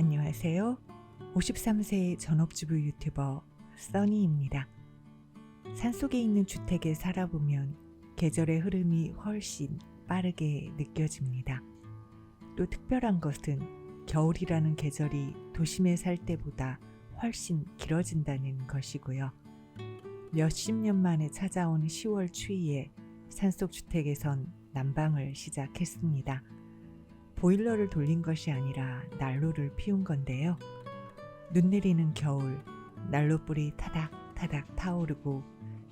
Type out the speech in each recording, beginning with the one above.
안녕하세요. 53세 전업주부 유튜버 써니입니다. 산속에 있는 주택에 살아보면 계절의 흐름이 훨씬 빠르게 느껴집니다. 또 특별한 것은 겨울이라는 계절이 도심에 살 때보다 훨씬 길어진다는 것이고요. 몇십 년 만에 찾아온 10월 추위에 산속 주택에선 난방을 시작했습니다. 보일러를 돌린 것이 아니라 난로를 피운 건데요. 눈 내리는 겨울, 난로불이 타닥타닥 타오르고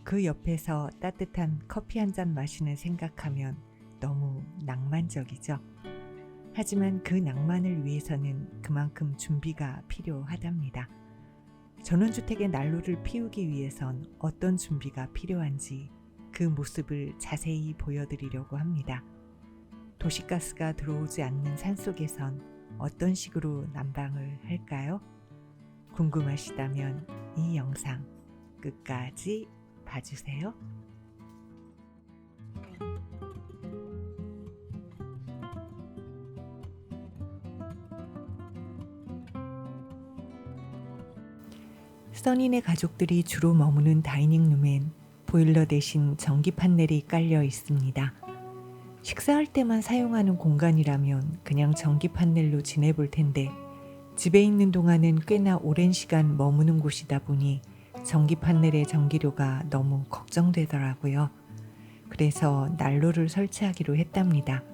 그 옆에서 따뜻한 커피 한 잔 마시는 생각하면 너무 낭만적이죠. 하지만 그 낭만을 위해서는 그만큼 준비가 필요하답니다. 전원주택의 난로를 피우기 위해선 어떤 준비가 필요한지 그 모습을 자세히 보여드리려고 합니다. 도시가스가 들어오지 않는 산 속에선 어떤 식으로 난방을 할까요? 궁금하시다면 이 영상 끝까지 봐주세요. 써니네 가족들이 주로 머무는 다이닝룸엔 보일러 대신 전기 판넬이 깔려 있습니다. 식사할 때만 사용하는 공간이라면 그냥 전기 판넬로 지내볼 텐데 집에 있는 동안은 꽤나 오랜 시간 머무는 곳이다 보니 전기 판넬의 전기료가 너무 걱정되더라고요. 그래서 난로를 설치하기로 했답니다.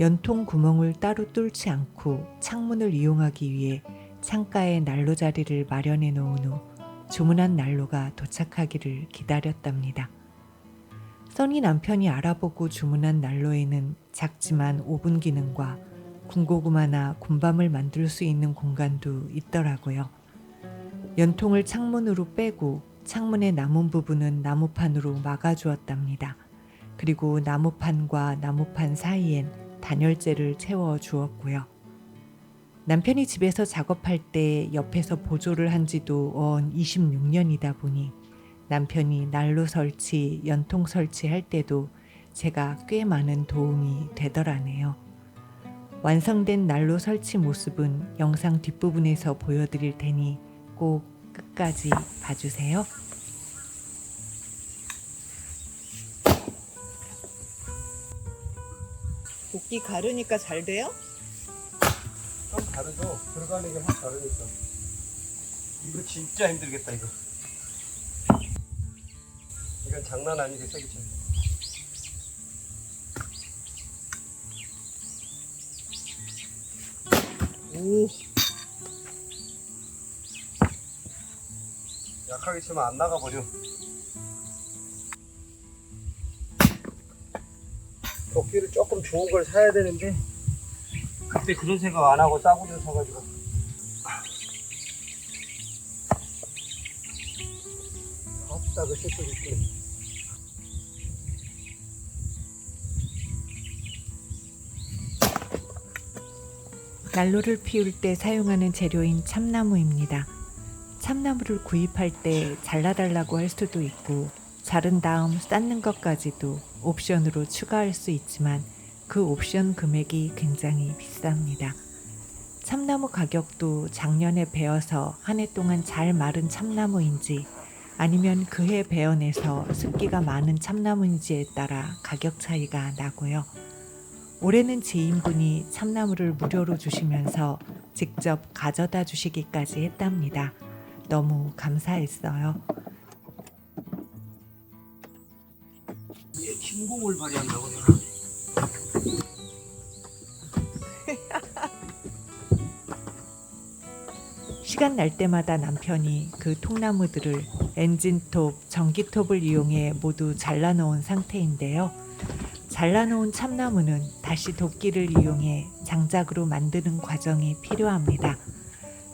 연통 구멍을 따로 뚫지 않고 창문을 이용하기 위해 창가에 난로 자리를 마련해 놓은 후 주문한 난로가 도착하기를 기다렸답니다. 써니 남편이 알아보고 주문한 난로에는 작지만 오븐 기능과 군고구마나 군밤을 만들 수 있는 공간도 있더라고요. 연통을 창문으로 빼고 창문의 남은 부분은 나무판으로 막아주었답니다. 그리고 나무판과 나무판 사이엔 단열재를 채워 주었고요. 남편이 집에서 작업할 때 옆에서 보조를 한 지도 언 26년이다 보니 남편이 난로 설치, 연통 설치할 때도 제가 꽤 많은 도움이 되더라네요. 완성된 난로 설치 모습은 영상 뒷부분에서 보여드릴 테니 꼭 끝까지 봐주세요. 도끼 가르니까 잘 돼요? 좀 다르죠? 들어가는 게 확 다르니까. 이거 진짜 힘들겠다, 이거. 이건 장난 아니겠어, 그치? 오, 약하게 치면 안 나가버려. 도끼를 조금 좋은 걸 사야 되는데, 그때 그런 생각 안 하고 싸구려 사가지고. 아따, 그 새끼 있지. 난로를 피울 때 사용하는 재료인 참나무입니다. 참나무를 구입할 때 잘라달라고 할 수도 있고 자른 다음 쌓는 것까지도 옵션으로 추가할 수 있지만 그 옵션 금액이 굉장히 비쌉니다. 참나무 가격도 작년에 베어서 한 해 동안 잘 마른 참나무인지 아니면 그해 베어내서 습기가 많은 참나무인지에 따라 가격 차이가 나고요. 올해는 지인분이 참나무를 무료로 주시면서 직접 가져다 주시기까지 했답니다. 너무 감사했어요. 얘 진공을 발휘한다고 내가. 시간 날 때마다 남편이 그 통나무들을 엔진톱, 전기톱을 이용해 모두 잘라 놓은 상태인데요. 잘라놓은 참나무는 다시 도끼를 이용해 장작으로 만드는 과정이 필요합니다.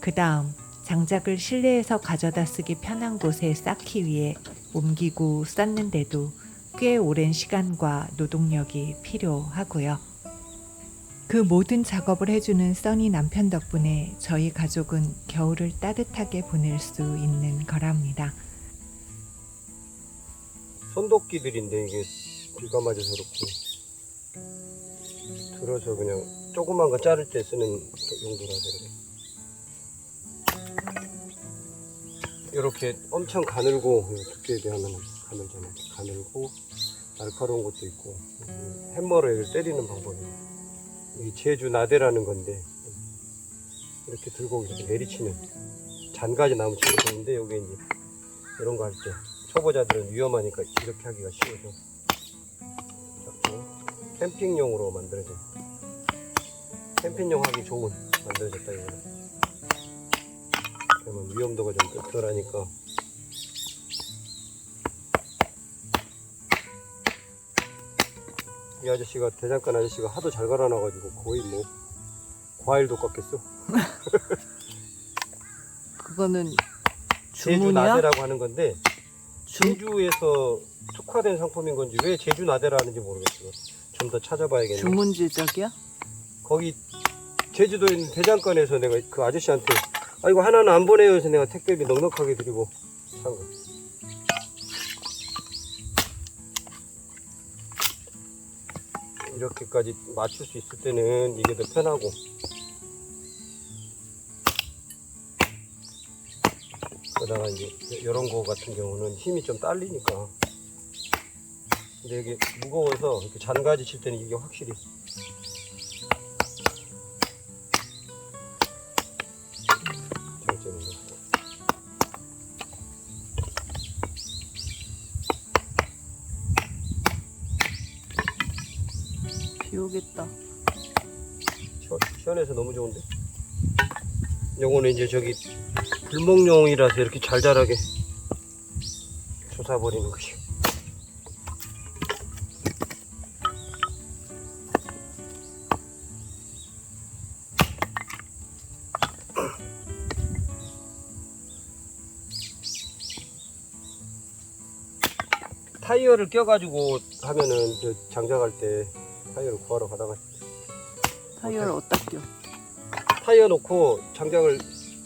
그 다음 장작을 실내에서 가져다 쓰기 편한 곳에 쌓기 위해 옮기고 쌓는데도 꽤 오랜 시간과 노동력이 필요하고요. 그 모든 작업을 해주는 써니 남편 덕분에 저희 가족은 겨울을 따뜻하게 보낼 수 있는 거랍니다. 손도끼들인데 이게 비가 맞아서 그렇고. 들어서 그냥 조그만 거 자를 때 쓰는 용도라서 이렇게 이렇게 엄청 가늘고 두께에 비하면 가늘잖아. 가늘고 날카로운 것도 있고 햄머로 이걸 때리는 방법이. 제주 나대라는 건데 이렇게 들고 이렇게 내리치는 잔가지 나무 치고 있는데 여기 이제 이런 거 할 때 초보자들은 위험하니까 이렇게 하기가 쉬워서. 캠핑용으로 만들어진 캠핑용 하기 좋은 만들어졌다 이거는. 그러면 위험도가 좀 덜하니까. 이 아저씨가 대장간 아저씨가 하도 잘 갈아놔가지고 거의 뭐 과일도 깎겠어? 그거는 제주 주문이야? 나대라고 하는 건데 주, 제주에서 특화된 상품인 건지 왜 제주 나대라 하는지 모르겠어요 좀 더 찾아봐야겠네 주문 제작이야? 거기 제주도에 있는 대장간에서 내가 그 아저씨한테 아 이거 하나는 안 보내요 해서 내가 택배비 넉넉하게 드리고 산 거. 이렇게까지 맞출 수 있을 때는 이게 더 편하고 그러다가 이제 이런 거 같은 경우는 힘이 좀 딸리니까 근데 이게 무거워서 이렇게 잔가지 칠 때는 이게 확실히 장점인 것 같아요. 비 오겠다. 시원- 시원해서 너무 좋은데? 요거는 이제 저기 불목용이라서 이렇게 잘 자라게 솟아버리는 것이 타이어를 껴가지고 하면은 저 장작할 때 타이어를 구하러 가다가 타이어를 어디다 껴? 타이어 놓고 장작을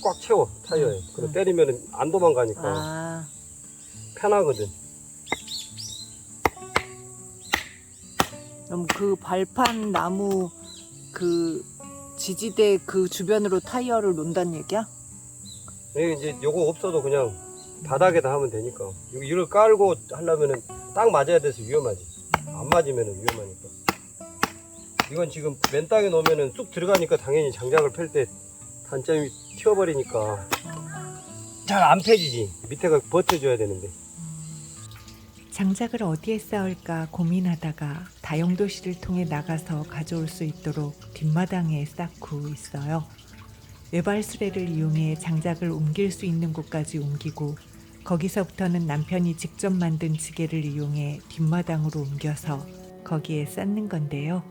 꽉 채워 타이어에 그리고 음. 때리면 안 도망가니까 아, 편하거든 그럼 그 발판 나무 그 지지대 그 주변으로 타이어를 놓는다는 얘기야? 이게 이제 요거 없어도 그냥 바닥에다 하면 되니까. 이거 이걸 깔고 하려면은 딱 맞아야 돼서 위험하지. 안 맞으면은 위험하니까. 이건 지금 맨 땅에 놓으면은 쑥 들어가니까 당연히 장작을 펼 때 단점이 튀어버리니까 잘 안 펴지지. 밑에가 버텨줘야 되는데. 장작을 어디에 쌓을까 고민하다가 다용도실을 통해 나가서 가져올 수 있도록 뒷마당에 쌓고 있어요. 외발 수레를 이용해 장작을 옮길 수 있는 곳까지 옮기고 거기서부터는 남편이 직접 만든 지게를 이용해 뒷마당으로 옮겨서 거기에 쌓는 건데요.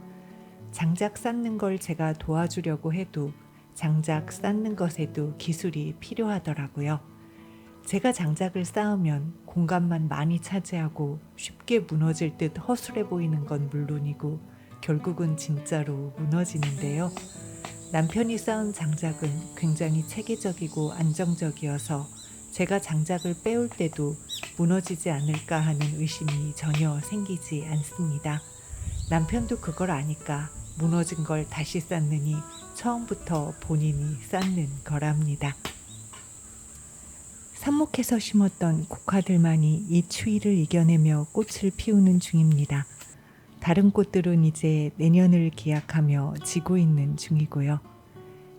장작 쌓는 걸 제가 도와주려고 해도 장작 쌓는 것에도 기술이 필요하더라고요. 제가 장작을 쌓으면 공간만 많이 차지하고 쉽게 무너질 듯 허술해 보이는 건 물론이고 결국은 진짜로 무너지는데요. 남편이 쌓은 장작은 굉장히 체계적이고 안정적이어서 제가 장작을 빼올 때도 무너지지 않을까 하는 의심이 전혀 생기지 않습니다. 남편도 그걸 아니까 무너진 걸 다시 쌓느니 처음부터 본인이 쌓는 거랍니다. 삽목해서 심었던 국화들만이 이 추위를 이겨내며 꽃을 피우는 중입니다. 다른 꽃들은 이제 내년을 기약하며 지고 있는 중이고요.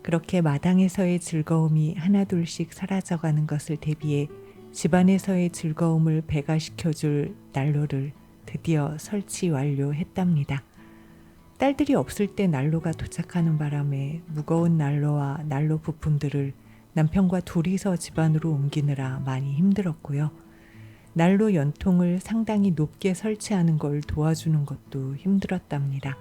그렇게 마당에서의 즐거움이 하나둘씩 사라져가는 것을 대비해 집안에서의 즐거움을 배가시켜줄 난로를 드디어 설치 완료했답니다. 딸들이 없을 때 난로가 도착하는 바람에 무거운 난로와 난로 부품들을 남편과 둘이서 집안으로 옮기느라 많이 힘들었고요. 난로 연통을 상당히 높게 설치하는 걸 도와주는 것도 힘들었답니다.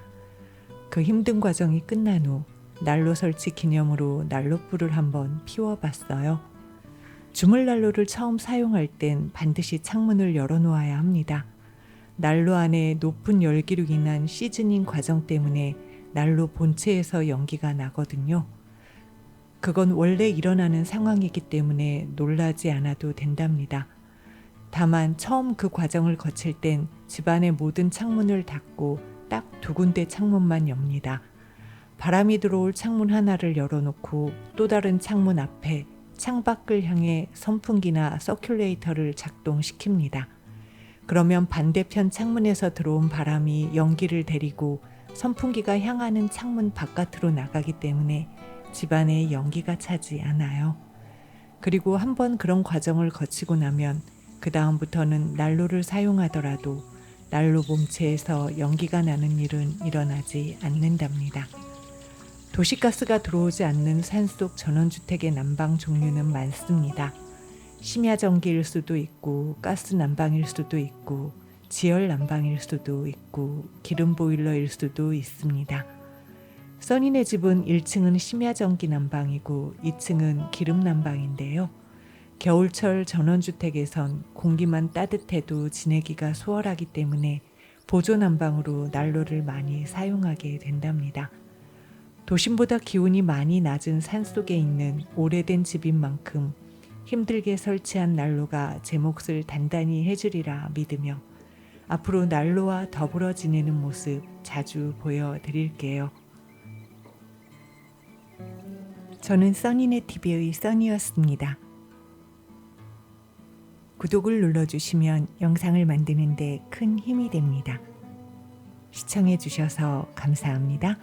그 힘든 과정이 끝난 후 난로 설치 기념으로 난로불을 한번 피워봤어요. 주물 난로를 처음 사용할 땐 반드시 창문을 열어놓아야 합니다. 난로 안에 높은 열기로 인한 시즈닝 과정 때문에 난로 본체에서 연기가 나거든요. 그건 원래 일어나는 상황이기 때문에 놀라지 않아도 된답니다. 다만 처음 그 과정을 거칠 땐 집안의 모든 창문을 닫고 딱 두 군데 창문만 엽니다. 바람이 들어올 창문 하나를 열어놓고 또 다른 창문 앞에 창밖을 향해 선풍기나 서큘레이터를 작동시킵니다. 그러면 반대편 창문에서 들어온 바람이 연기를 데리고 선풍기가 향하는 창문 바깥으로 나가기 때문에 집안에 연기가 차지 않아요. 그리고 한번 그런 과정을 거치고 나면 그 다음부터는 난로를 사용하더라도 난로 몸체에서 연기가 나는 일은 일어나지 않는답니다. 도시가스가 들어오지 않는 산속 전원주택의 난방 종류는 많습니다. 심야 전기일 수도 있고 가스 난방일 수도 있고 지열 난방일 수도 있고 기름 보일러일 수도 있습니다. 써니네 집은 1층은 심야 전기 난방이고 2층은 기름 난방인데요. 겨울철 전원주택에선 공기만 따뜻해도 지내기가 수월하기 때문에 보조 난방으로 난로를 많이 사용하게 된답니다. 도심보다 기온이 많이 낮은 산 속에 있는 오래된 집인 만큼 힘들게 설치한 난로가 제 몫을 단단히 해주리라 믿으며 앞으로 난로와 더불어 지내는 모습 자주 보여드릴게요. 저는 써니네 TV의 써니였습니다. 구독을 눌러주시면 영상을 만드는데 큰 힘이 됩니다. 시청해주셔서 감사합니다.